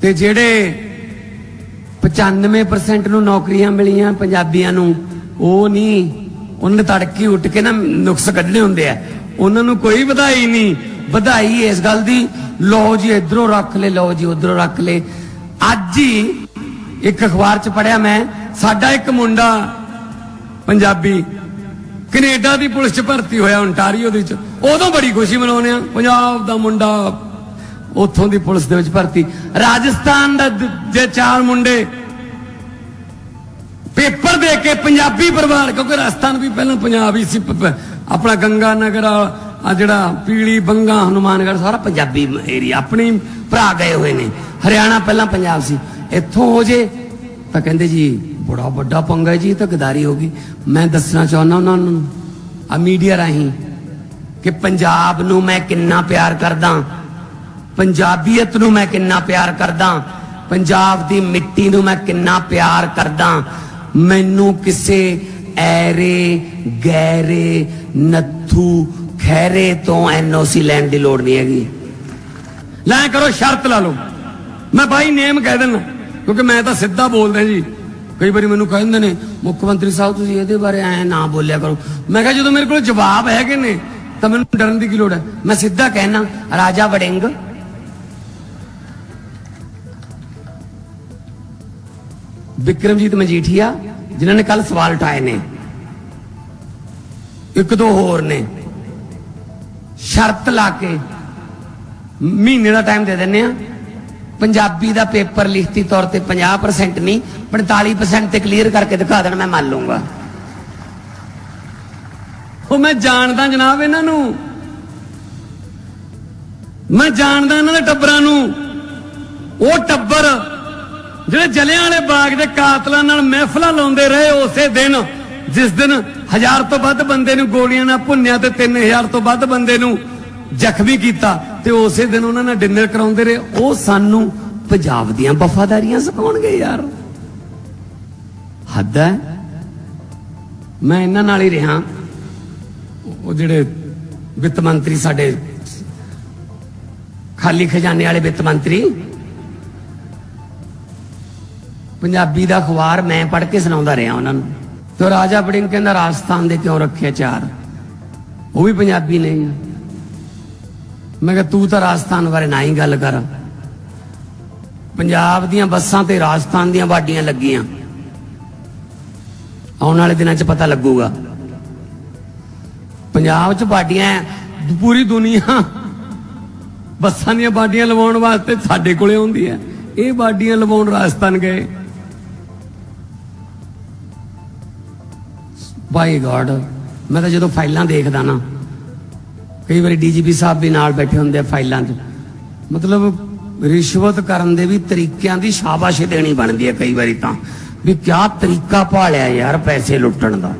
ਤੇ ਜਿਹੜੇ 95% ਨੂੰ ਨੌਕਰੀਆਂ ਮਿਲੀਆਂ ਪੰਜਾਬੀਆਂ ਨੂੰ, ਉਹ ਨਹੀਂ ਉਹਨਾਂ ਨੇ ਤੜਕੇ ਉੱਠ ਕੇ ਨਾ ਨੁਕਸ ਕੱਢਣੇ ਹੁੰਦੇ ਆ। ਉਹਨਾਂ ਨੂੰ ਕੋਈ ਵਧਾਈ ਨਹੀਂ। ਵਧਾਈ ਇਸ ਗੱਲ ਦੀ, ਲਓ ਜੀ ਇਧਰੋਂ ਰੱਖ ਲੈ, ਲਓ ਜੀ ਉਧਰੋਂ ਰੱਖ ਲੈ। ਅੱਜ ਹੀ ਇੱਕ ਅਖਬਾਰ 'ਚ ਪੜਿਆ ਮੈਂ, ਸਾਡਾ ਇੱਕ ਮੁੰਡਾ ਪੰਜਾਬੀ, ਕੈਨੇਡਾ ਦੀ ਪੁਲਿਸ 'ਚ ਭਰਤੀ ਹੋਇਆ ਓਨਟਾਰੀਓ ਦੇ ਵਿੱਚ। ਉਦੋਂ ਬੜੀ ਖੁਸ਼ੀ ਮਨਾਉਂਦੇ ਆ, ਪੰਜਾਬ ਦਾ ਮੁੰਡਾ ਉੱਥੋਂ ਦੀ ਪੁਲਿਸ ਦੇ ਵਿੱਚ ਭਰਤੀ। ਰਾਜਸਥਾਨ ਦਾ ਜੇ ਚਾਰ ਮੁੰਡੇ ਪੇਪਰ ਦੇ ਕੇ ਪੰਜਾਬੀ ਪਰਿਵਾਰ, ਕਿਉਂਕਿ ਰਾਜਸਥਾਨ ਵੀ ਪਹਿਲਾਂ ਪੰਜਾਬ ਹੀ ਸੀ ਆਪਣਾ ਗੰਗਾ ਨਗਰ ਆ ਜਿਹੜਾ ਪੀਲੀ ਬੰਗਾ, ਹਨੂਮਾਨਗੜ੍ਹ, ਸਾਰਾ ਪੰਜਾਬੀ ਏਰੀਆ ਆਪਣੇ ਭਰਾ ਗਏ ਹੋਏ ਨੇ। ਹਰਿਆਣਾ ਪਹਿਲਾਂ ਪੰਜਾਬ ਸੀ। ਇੱਥੋਂ ਹੋ ਜੇ, ਤਾਂ ਕਹਿੰਦੇ ਜੀ, ਬੜਾ ਵੱਡਾ ਪੰਗਾ ਜੀ ਤਾਂ ਗਦਾਰੀ ਹੋ ਗਈ। ਮੈਂ ਦੱਸਣਾ ਚਾਹੁੰਦਾ ਉਹਨਾਂ ਨੂੰ ਆ ਮੀਡੀਆ ਰਾਹੀਂ, ਕਿ ਪੰਜਾਬ ਨੂੰ ਮੈਂ ਕਿੰਨਾ ਪਿਆਰ ਕਰਦਾ। ਪੰਜਾਬੀਅਤ ਨੂੰ ਮੈਂ ਕਿੰਨਾ ਪਿਆਰ ਕਰਦਾ, ਪੰਜਾਬ ਦੀ ਮਿੱਟੀ ਨੂੰ ਮੈਂ ਕਿੰਨਾ ਪਿਆਰ ਕਰਦਾ, ਮੈਨੂੰ ਕਿਸੇ ਐਰੇ ਗੈਰੇ ਨੱਥੂ ਖੈਰੇ ਤੋਂ ਐਨਓਸੀ ਲੈਣ ਦੀ ਲੋੜ ਨਹੀਂ ਹੈਗੀ। ਲੈ ਕਰੋ ਸ਼ਰਤ ਲਾ ਲਓ। ਮੈਂ ਬਾਈ ਨੇਮ ਕਹਿ ਦਿੰਦਾ, ਕਿਉਂਕਿ ਮੈਂ ਤਾਂ ਸਿੱਧਾ ਬੋਲਦਾ ਜੀ। ਕਈ ਵਾਰੀ ਮੈਨੂੰ ਕਹਿੰਦੇ ਨੇ, ਮੁੱਖ ਮੰਤਰੀ ਸਾਹਿਬ, ਤੁਸੀਂ ਇਹਦੇ ਬਾਰੇ ਐ ਨਾ ਬੋਲਿਆ ਕਰੋ। ਮੈਂ ਕਿਹਾ, ਜਦੋਂ ਮੇਰੇ ਕੋਲ ਜਵਾਬ ਹੈਗੇ ਨੇ, ਤਾਂ ਮੈਨੂੰ ਡਰਨ ਦੀ ਕੀ ਲੋੜ ਹੈ? ਮੈਂ ਸਿੱਧਾ ਕਹਿਣਾ, ਰਾਜਾ ਵੜਿੰਗ ਵਿਕਰਮਜੀਤ ਮਜੀਠੀਆ, ਜਿਨ੍ਹਾਂ ਨੇ ਕੱਲ ਸਵਾਲ ਉਠਾਏ ਨੇ। ਇੱਕ ਦੋ ਹੋਰ ਨੇ। ਸ਼ਰਤ ਲਾ ਕੇ ਮਹੀਨੇ ਦਾ ਟਾਈਮ ਦੇ ਦਿੰਨੇ ਆ। ਪੰਜਾਬੀ ਦਾ ਪੇਪਰ ਲਿਖਤੀ ਤੌਰ ਤੇ 50% ਨਹੀਂ 45% ਤੇ ਕਲੀਅਰ ਕਰਕੇ ਦਿਖਾ ਦੇਣ, ਮੈਂ ਮੰਨ ਲੂੰਗਾ ਉਹ ਮੈਂ ਜਾਣਦਾ ਜਨਾਬ ਇਹਨਾਂ ਨੂੰ। ਮੈਂ ਜਾਣਦਾ ਇਹਨਾਂ ਦੇ ਟੱਬਰਾਂ ਨੂੰ। ਉਹ ਟੱਬਰ ਜਿਹੜੇ ਜਲਿਆਂ ਵਾਲੇ ਬਾਗ ਦੇ ਕਾਤਲਾਂ ਨਾਲ ਮਹਿਫਲਾਂ ਲਾਉਂਦੇ ਰਹੇ ਉਸੇ ਦਿਨ, ਜਿਸ ਦਿਨ ਹਜ਼ਾਰ ਤੋਂ ਵੱਧ ਬੰਦੇ ਨੂੰ ਗੋਲੀਆਂ ਨਾਲ ਭੁੰਨਿਆ ਤੇ 3000 ਤੋਂ ਵੱਧ ਬੰਦੇ ਨੂੰ ਜ਼ਖਮੀ ਕੀਤਾ ਤੇ ਉਸੇ ਦਿਨ ਉਹਨਾਂ ਨਾਲ ਡਿਨਰ ਕਰਾਉਂਦੇ ਰਹੇ, ਉਹ ਸਾਨੂੰ ਪੰਜਾਬ ਦੀਆਂ ਵਫਾਦਾਰੀਆਂ ਸਿਖਾਉਣਗੇ ਯਾਰ। ਹੱਦ ਹੈ। ਮੈਂ ਇਹਨਾਂ ਨਾਲ ਹੀ ਰਿਹਾ। ਉਹ ਜਿਹੜੇ ਵਿੱਤ ਮੰਤਰੀ ਸਾਡੇ, ਖਾਲੀ ਖਜ਼ਾਨੇ ਵਾਲੇ ਵਿੱਤ ਮੰਤਰੀ ਪੰਜਾਬੀ ਦਾ ਅਖਬਾਰ ਮੈਂ ਪੜ੍ਹ ਕੇ ਸੁਣਾਉਂਦਾ ਰਿਹਾ ਉਹਨਾਂ ਨੂੰ। ਤੇ ਰਾਜਾ ਬੜਿੰਗ ਕਹਿੰਦਾ, ਰਾਜਸਥਾਨ ਦੇ ਕਿਉਂ ਰੱਖਿਆ ਚਾਰ ਉਹ ਵੀ ਪੰਜਾਬੀ ਨਹੀਂ ਮੈਂ ਕਿਹਾ, ਤੂੰ ਤਾਂ ਰਾਜਸਥਾਨ ਬਾਰੇ ਨਾ ਹੀ ਗੱਲ ਕਰ। ਪੰਜਾਬ ਦੀਆਂ ਬੱਸਾਂ ਤੇ ਰਾਜਸਥਾਨ ਦੀਆਂ ਵਾਡੀਆਂ ਲੱਗੀਆਂ। ਆਉਣ ਵਾਲੇ ਦਿਨਾਂ 'ਚ ਪਤਾ ਲੱਗੂਗਾ। ਪੰਜਾਬ 'ਚ ਵਾਡੀਆਂ ਪੂਰੀ ਦੁਨੀਆ ਬੱਸਾਂ ਦੀਆਂ ਵਾਡੀਆਂ ਲਵਾਉਣ ਵਾਸਤੇ ਸਾਡੇ ਕੋਲੇ ਆਉਂਦੀ ਹੈ ਇਹ ਵਾਡੀਆਂ ਲਵਾਉਣ ਰਾਜਸਥਾਨ ਗਏ। ਬਾਈ ਗॉड ਮੈਂ ਤਾਂ ਜਦੋਂ ਫਾਈਲਾਂ ਦੇਖਦਾ ਨਾ, ਕਈ ਵਾਰੀ ਡੀਜੀਪੀ ਸਾਹਿਬ ਵੀ ਨਾਲ ਬੈਠੇ ਹੁੰਦੇ ਆ ਫਾਈਲਾਂ 'ਚ। ਮਤਲਬ ਰਿਸ਼ਵਤ ਕਰਨ ਦੇ ਵੀ ਤਰੀਕਿਆਂ ਦੀ ਸ਼ਾਬਾਸ਼ ਦੇਣੀ ਬਣਦੀ ਹੈ ਕਈ ਵਾਰੀ ਤਾਂ। ਵੀ ਕਿਆ ਤਰੀਕਾ ਭਾਲਿਆ ਯਾਰ ਪੈਸੇ ਲੁੱਟਣ ਦਾ।